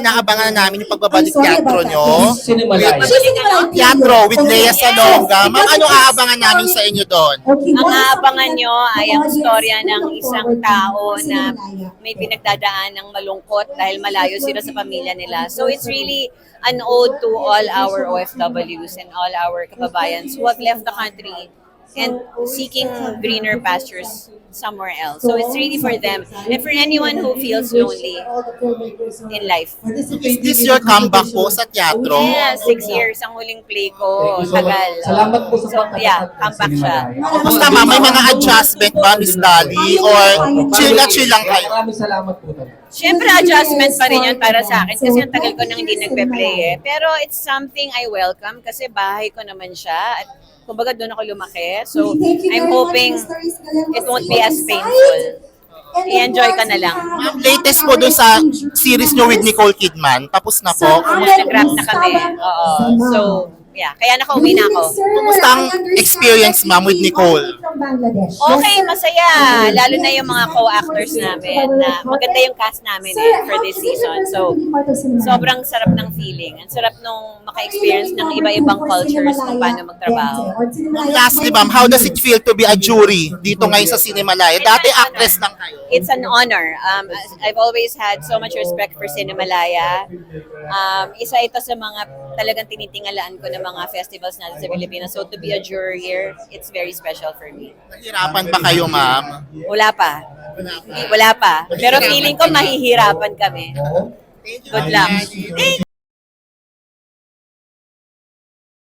inaabangan na namin yung pagbabalik teatro nyo. Teatro with Lea Salonga. Ma'am, anong aabangan namin sa inyo doon? Ang aabangan nyo ay ang storya ng isang tao na may pinagdadaan ng malungkot dahil malayo sila sa pamilya nila. So it's really an ode to all our OFWs and all our kababayans who have left the country and seeking greener pastures somewhere else. So it's really for them and for anyone who feels lonely in life. Is this your comeback po sa teatro? Yeah, six years ang huling play ko. Tagal. Salamat po sa So yeah, comeback siya. Kumusta ma'am? May mga adjustment ba, Miss Dali? Or chill na chill lang kayo? Maraming salamat po talaga. Siyempre, adjustment pa rin yun para sa akin kasi ang tagal ko nang hindi nagpe-play eh. Pero it's something I welcome kasi bahay ko naman siya at kumbaga doon ako lumaki. So, I'm hoping it won't be as painful. I-enjoy ka na lang. Ma'am, latest po doon sa series nyo with Nicole Kidman. Tapos na po. Almost nag-wrap na kami. Oo. So, yeah. Kaya nakauwi na ako. Kumusta ang experience, ma'am, with Nicole? Okay, masaya. Lalo na yung mga co-actors namin. Na maganda yung cast namin eh, for this season. So, sobrang sarap ng feeling. Ang sarap nung maka-experience ng iba-ibang cultures kung paano magtrabaho. Lastly, ma'am, how does it feel to be a jury dito ngayon sa Cinemalaya? Dati actress lang kayo. It's an honor. Um, I've always had so much respect for Cinemalaya. Um, isa ito sa mga talagang tinitingalaan ko ng mga festivals natin sa Pilipinas. So to be a juror here, it's very special for me. Nahirapan ba kayo, ma'am? Wala pa. Wala pa. Pero feeling ko mahihirapan kami. Good luck.